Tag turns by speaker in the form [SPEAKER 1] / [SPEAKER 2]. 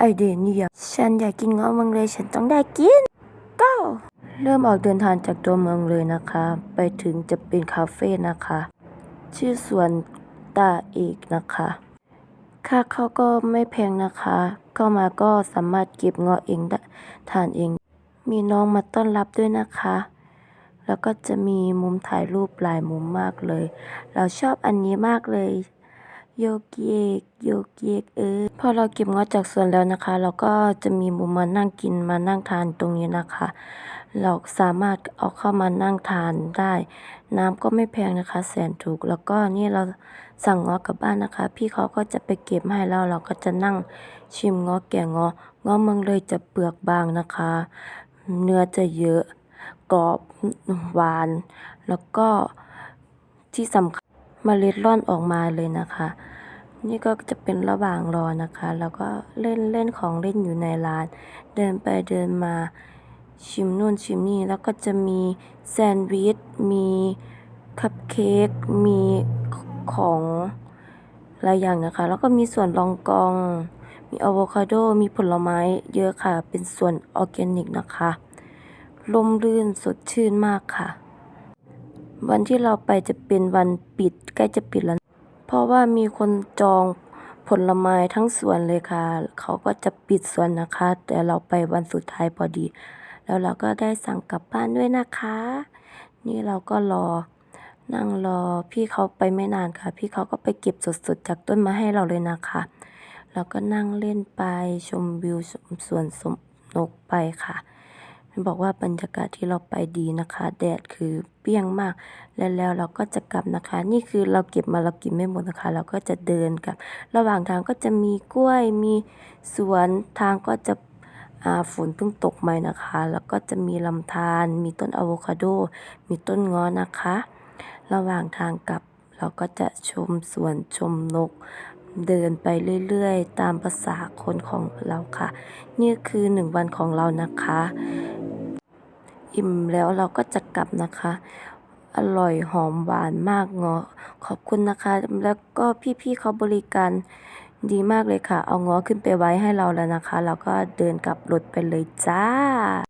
[SPEAKER 1] ไอเดนนี่ยฉันอยากกินเงาะเมืองเลยฉันต้องได้กิน go เริ่มออกเดินทางจากตัวเมืองเลยนะคะ ไปถึงจะเป็นคาเฟ่นะคะ ชื่อสวนตาเอกนะคะค่าเขาก็ไม่แพงนะคะ เข้ามาก็สามารถเก็บเงาะเองได้ทานเอง มีน้องมาต้อนรับด้วยนะคะ แล้วก็จะมีมุมถ่ายรูปหลายมุมมากเลย เราชอบอันนี้มากเลย โยเกียกโยเกียกเออพอเราเก็บเงาะจากสวนแล้วนะคะ เราก็จะมีมุมมานั่งกินมานั่งทานตรงนี้นะคะ เราสามารถเอาเข้ามานั่งทานได้ น้ำก็ไม่แพงนะคะ แสนถูก แล้วก็นี่เราสั่งเงาะกลับบ้านนะคะ พี่เขาก็จะไปเก็บให้แล้วเราก็จะนั่งชิมเงาะแก่เงาะเงาะเมืองเลยจะเปลือกบางนะคะ เนื้อจะเยอะกรอบหวาน แล้วก็ที่สำคัญเมล็ดร่อนออกมาเลยนะคะ นี่ก็จะเป็นระหว่างรอนะคะ แล้วก็เล่นเล่นของเล่นอยู่ในร้าน เดินไปเดินมาชิมนู่นชิมนี่ แล้วก็จะมีแซนด์วิช มีคัพเค้ก มีของหลายอย่างนะคะ แล้วก็มีส่วนรองกอง มีอะโวคาโด มีผลไม้เยอะค่ะ เป็นส่วนออร์แกนิกนะคะลมรื่นสดชื่นมากค่ะ วันที่เราไปจะเป็นวันปิด ใกล้จะปิดแล้ว เพราะว่ามีคนจองผลไม้ทั้งสวนเลยค่ะ เขาก็จะปิดสวนนะคะ แต่เราไปวันสุดท้ายพอดี แล้วเราก็ได้สั่งกลับบ้านด้วยนะคะ นี่เราก็รอ นั่งรอพี่เขาไปไม่นานค่ะ พี่เขาก็ไปเก็บสดๆจากต้นมาให้เราเลยนะคะเราก็นั่งเล่นไปชมวิวชมสวนสมนกไปค่ะ บอกว่าบรรยากาศที่เราไปดีนะคะ แดดคือ ปี้ยงมาก แล้วแล้วเราก็จะกลับนะคะ นี่คือเราเก็บมาเรากินไม่หมดนะคะ เราก็จะเดินกลับ ระหว่างทางก็จะมีกล้วยมีสวนทางก็จะฝนเพิ่งตกใหม่นะคะ แล้วก็จะมีลำธารมีต้นอะโวคาโด มีต้นง้อนะคะ ระหว่างทางกลับเราก็จะชมสวนชมนกเดินไปเรื่อย ๆ ตามภาษาคนของเราค่ะ นี่คือหนึ่งวันของเรานะคะ อิ่มแล้วเราก็จะกลับนะคะ อร่อยหอมหวานมากเงาะขอบคุณนะคะ แล้วก็พี่ๆเขาบริการดีมากเลยค่ะ เอาเงาะขึ้นไปไว้ให้เราแล้วนะคะ เราก็เดินกลับรถไปเลยจ้า